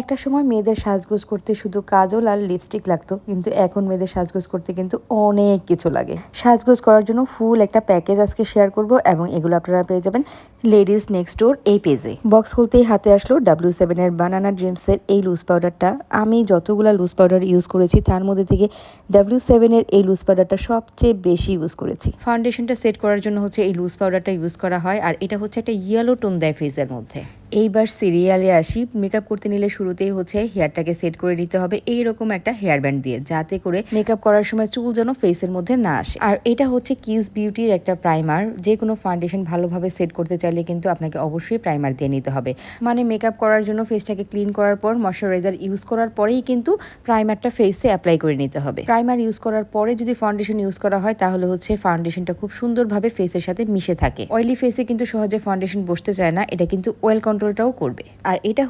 একটা সময় মেয়েদের সাজগোজ করতে শুধু কাজল আর লিপস্টিক লাগতো, কিন্তু এখন মেয়েদের সাজগোজ করতে কিন্তু অনেক কিছু লাগে। সাজগোজ করার জন্য ফুল একটা প্যাকেজ আজকে শেয়ার করব এবং এগুলো আপনারা পেয়ে যাবেন লেডিস নেক্সট ডোর এই পেজে বক্স খুলতেই হাতে আসলো ডাব্লিউ সেভেনের বানানা ড্রিমসের এই লুজ পাউডারটা আমি যতগুলো লুজ পাউডার ইউজ করেছি, তার মধ্যে থেকে ডাব্লিউ সেভেনের এই লুজ পাউডারটা সবচেয়ে বেশি ইউজ করেছি। ফাউন্ডেশনটা সেট করার জন্য হচ্ছে এই লুজ পাউডারটা ইউজ করা হয়, আর এটা হচ্ছে একটা ইয়েলো টোন দেয় ফেসের মধ্যে। এইবার সিরিয়ালে আসি মেকআপ করতে নিলে শুরুতেই হচ্ছে হেয়ারটাকে সেট করে নিতে হবে এইরকম একটা হেয়ার ব্যান্ড দিয়ে, যাতে করে মেকআপ করার সময় চুল যেন ফেসের মধ্যে না আসে। আর এটা হচ্ছে কিস বিউটির একটা প্রাইমার যে কোনো ফাউন্ডেশন ভালোভাবে সেট করতে চাইলে কিন্তু আপনাকে অবশ্যই প্রাইমার দিয়ে নিতে হবে। মানে মেকআপ করার জন্য ফেসটাকে ক্লিন করার পর ময়শ্চারাইজার ইউজ করার পরেই কিন্তু প্রাইমারটা ফেসে অ্যাপ্লাই করে নিতে হবে। প্রাইমার ইউজ করার পরে যদি ফাউন্ডেশন ইউজ করা হয়, তাহলে হচ্ছে ফাউন্ডেশনটা খুব সুন্দরভাবে ফেসের সাথে মিশে থাকে। অয়েলি ফেসে কিন্তু সহজে ফাউন্ডেশন বসতে চায় না, এটা কিন্তু ওয়েল কন্ট্রোলটাও করবে। আর এটা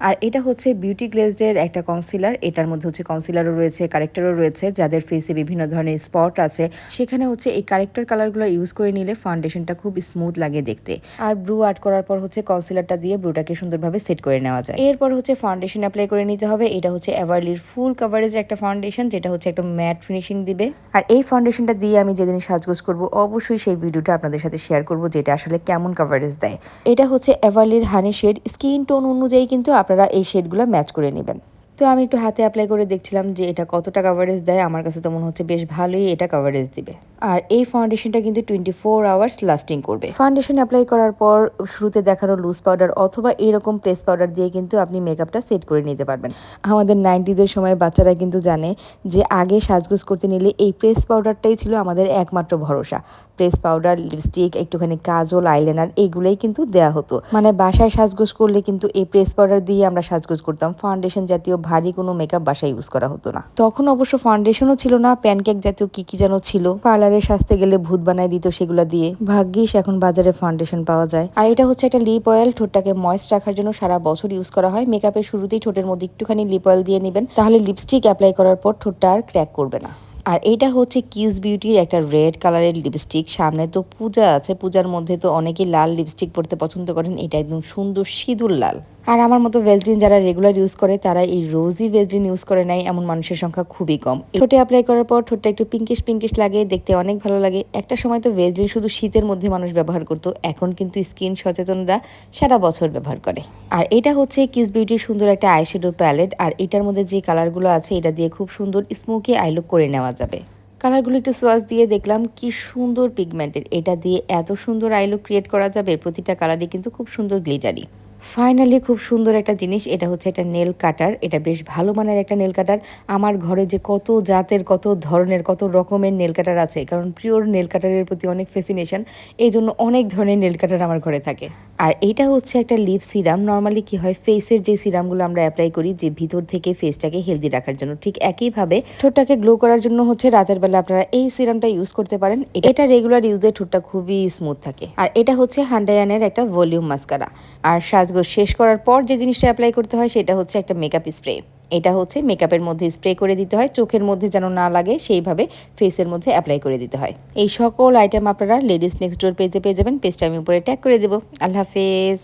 আর এটা হচ্ছে বিউটি গ্লেজডের একটা কনসিলার এটার মধ্যে হচ্ছে কনসিলারও রয়েছে কারেক্টারও রয়েছে। যাদের ফেসে বিভিন্ন ধরনের স্পট আছে, সেখানে হচ্ছে এই কারেক্টার কালারগুলো ইউজ করে নিলে ফাউন্ডেশনটা খুব স্মুথ লাগে দেখতে। আর ব্রু আর্ট করার পর হচ্ছে কনসিলারটা দিয়ে ব্রুটাকে সুন্দরভাবে সেট করে নেওয়া যায়। এরপর হচ্ছে ফাউন্ডেশন অ্যাপ্লাই করে নিতে হবে। এটা হচ্ছে এভারলির ফুল কাভারেজ একটা ফাউন্ডেশন যেটা হচ্ছে একটা ম্যাট ফিনিশিং দিবে। আর এই ফাউন্ডেশনটা দিয়ে আমি যেদিন সাজগোজ করব, অবশ্যই সেই ভিডিওটা আপনাদের সাথে শেয়ার করব, যেটা আসলে কেমন কাভারেজ দেয়। এটা হচ্ছে এভারলির হানি শেড স্কিন টোন অনুযায়ী কিন্তু আপনারা এই শেডগুলো ম্যাচ করে নেবেন। তো আমি একটু হাতে অ্যাপ্লাই করে দেখছিলাম যে এটা কতটা কাভারেজ দেয়। আমার কাছে তো মনে হচ্ছে বেশ ভালোই এটা কাভারেজ দিবে। আর এই ফাউন্ডেশনটা কিন্তু টোয়েন্টি ফোর আওয়ার্স লাস্টিং করবে। ফাউন্ডেশন অ্যাপ্লাই করার পর শুরুতে দেখানো লুজ পাউডার অথবা এরকম প্রেস পাউডার দিয়ে কিন্তু আপনি মেকআপটা সেট করে নিতে পারবেন। আমাদের নাইনটিদের সময় বাচ্চারা কিন্তু জানে যে আগে সাজগোজ করতে নিলে এই প্রেস পাউডারটাই ছিল আমাদের একমাত্র ভরসা। প্রেস পাউডার লিপস্টিক একটুখানি কাজল আইলাইনার এগুলোই কিন্তু দেয়া হতো। মানে বাসায় সাজগোজ করলে কিন্তু এই প্রেস পাউডার দিয়ে আমরা সাজগোজ করতাম। ফাউন্ডেশন জাতীয় ভারী কোনো মেকআপ বাসায় ইউজ করা হতো না। তখন অবশ্য ফাউন্ডেশনও ছিল না প্যানকেক জাতীয় কি কি যেন ছিল। পার্লারে সাজতে গেলে ভূত বানায় দিত সেগুলো দিয়ে। ভাগ্যিস এখন বাজারে ফাউন্ডেশন পাওয়া যায়। আর এটা হচ্ছে একটা লিপ অয়েল ঠোঁটটাকে ময়েস্ট রাখার জন্য সারা বছর ইউজ করা হয়। মেকআপের শুরুতেই ঠোঁটের মধ্যে একটুখানি লিপ অয়েল দিয়ে নেবেন। তাহলে লিপস্টিক অ্যাপ্লাই করার পর ঠোঁটটা আর ক্র্যাক করবে না। আর এটা হচ্ছে কিস বিউটির একটা রেড কালারের লিপস্টিক সামনে তো পূজা আছে। পূজার মধ্যে তো অনেকেই লাল লিপস্টিক পরতে পছন্দ করেন। এটা একদম সুন্দর সিঁদুর লাল। আর আমার মতো ভেজলিন যারা রেগুলার ইউজ করে, তারা এই রোজি ভেজলিন ইউজ করে নাই, এমন মানুষের সংখ্যা খুবই কম। ঠোঁটে অ্যাপ্লাই করার পর ঠোঁটটা একটু পিঙ্কিশ পিঙ্কিশ লাগে, দেখতে অনেক ভালো লাগে। একটা সময় তো ভেজলিন শুধু শীতের মধ্যে মানুষ ব্যবহার করতো, এখন কিন্তু স্কিন সচেতনরা সারা বছর ব্যবহার করে। আর এটা হচ্ছে কিস বিউটির সুন্দর একটা আইশ্যাডো প্যালেট আর এটার মধ্যে যে কালারগুলো আছে, এটা দিয়ে খুব সুন্দর স্মোকি আইলুক করে নেওয়া যাবে। কালারগুলো একটু সোয়াচ দিয়ে দেখলাম, কি সুন্দর পিগমেন্টের এটা দিয়ে এত সুন্দর আইলুক ক্রিয়েট করা যাবে, প্রতিটা কালারই কিন্তু খুব সুন্দর গ্লিটারি ফাইনালি খুব সুন্দর একটা জিনিস, এটা হচ্ছে একটা নেল কাটার এটা বেশ ভালো মানের একটা নেল কাটার আমার ঘরে যে কত জাতের, কত ধরনের, কত রকমের নেল কাটার আছে, কারণ পিওর নেল কাটারের প্রতি অনেক ফেসিনেশন এই জন্য অনেক ধরনের নেল কাটার আমার ঘরে থাকে। আর এটা হচ্ছে একটা লিপ সিরাম নর্মালি কি হয় ফেসের যে সিরামগুলো আমরা অ্যাপ্লাই করি, যে ভিতর থেকে ফেসটাকে হেলদি রাখার জন্য, ঠিক একইভাবে ঠোঁটটাকে গ্লো করার জন্য হচ্ছে রাতের বেলা আপনারা এই সিরামটা ইউজ করতে পারেন। এটা রেগুলার ইউজে ঠোঁটটা খুবই স্মুথ থাকে। আর এটা হচ্ছে হান্ডায়ানের একটা ভলিউম মাস্কারা আর সাজগোজ শেষ করার পর যে জিনিসটা অ্যাপ্লাই করতে হয়, সেটা হচ্ছে একটা মেকআপ স্প্রে এটা হচ্ছে মেকআপের মধ্যে স্প্রে করে দিতে হয়, চোখের মধ্যে যেন না লাগে সেইভাবে ফেসের মধ্যে অ্যাপ্লাই করে দিতে হয়। এই সকল আইটেম আপনারা লেডিস নেক্সট ডোর পেজে পেয়ে যাবেন পেজটা আমি উপরে ট্যাগ করে দেবো। আল্লাহ হাফেজ।